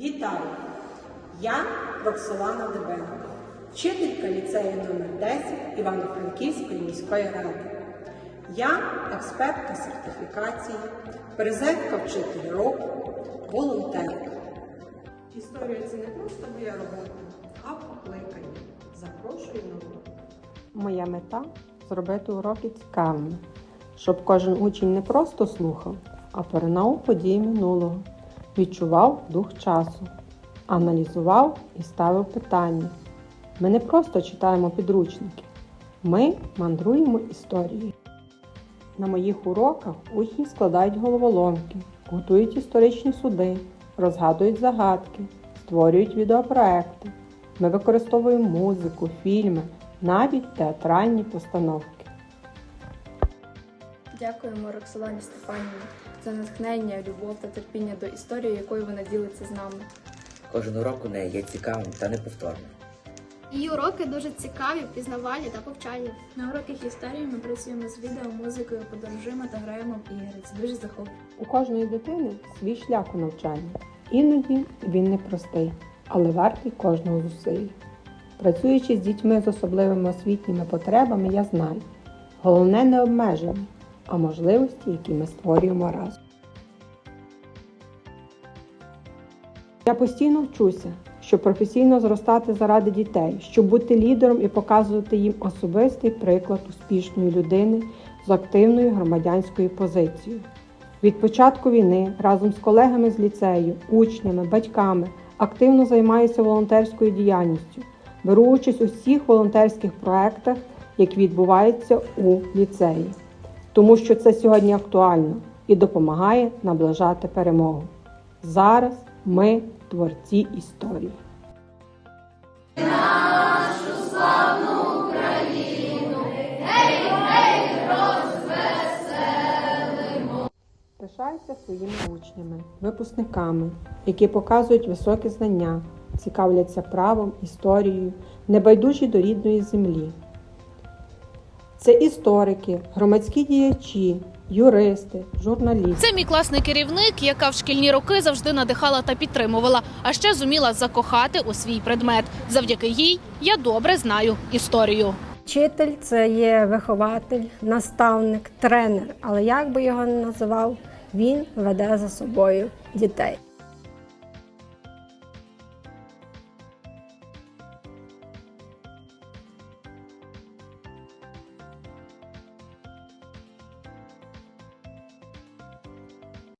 Вітаю! Я Роксолана Дебенко, вчителька ліцею номер 10 Івано-Франківської міської ради. Я експертка сертифікації, призерка вчитель року, волонтерка. Історія це не просто моя робота, а покликання. Запрошую на урок. Моя мета зробити уроки цікавими, щоб кожен учень не просто слухав, а поринав події минулого, відчував дух часу, аналізував і ставив питання. Ми не просто читаємо підручники, ми мандруємо історією. На моїх уроках учні складають головоломки, готують історичні суди, розгадують загадки, створюють відеопроекти. Ми використовуємо музику, фільми, навіть театральні постановки. Дякуємо Роксолані Степанівні за натхнення, любов та терпіння до історії, якою вона ділиться з нами. Кожен урок у неї є цікавим та неповторним. Її уроки дуже цікаві, пізнавальні та повчальні. На уроках історії ми працюємо з відео, музикою, подорожуємо та граємо в ігри. Це дуже захоплює. У кожної дитини свій шлях у навчанні. Іноді він непростий, але вартий кожного зусилля. Працюючи з дітьми з особливими освітніми потребами, я знаю, головне не обмеження, а можливості, які ми створюємо разом. Я постійно вчуся, щоб професійно зростати заради дітей, щоб бути лідером і показувати їм особистий приклад успішної людини з активною громадянською позицією. Від початку війни разом з колегами з ліцею, учнями, батьками активно займаюся волонтерською діяльністю, беру участь у всіх волонтерських проєктах, які відбуваються у ліцеї, тому що це сьогодні актуально і допомагає наближати перемогу. Зараз ми творці історії. Пишаюся своїми учнями, випускниками, які показують високі знання, цікавляться правом, історією, небайдужі до рідної землі. Це історики, громадські діячі, юристи, журналісти. Це мій класний керівник, яка в шкільні роки завжди надихала та підтримувала, а ще зуміла закохати у свій предмет. Завдяки їй я добре знаю історію. Вчитель це є вихователь, наставник, тренер. Але як би його не називав, він веде за собою дітей.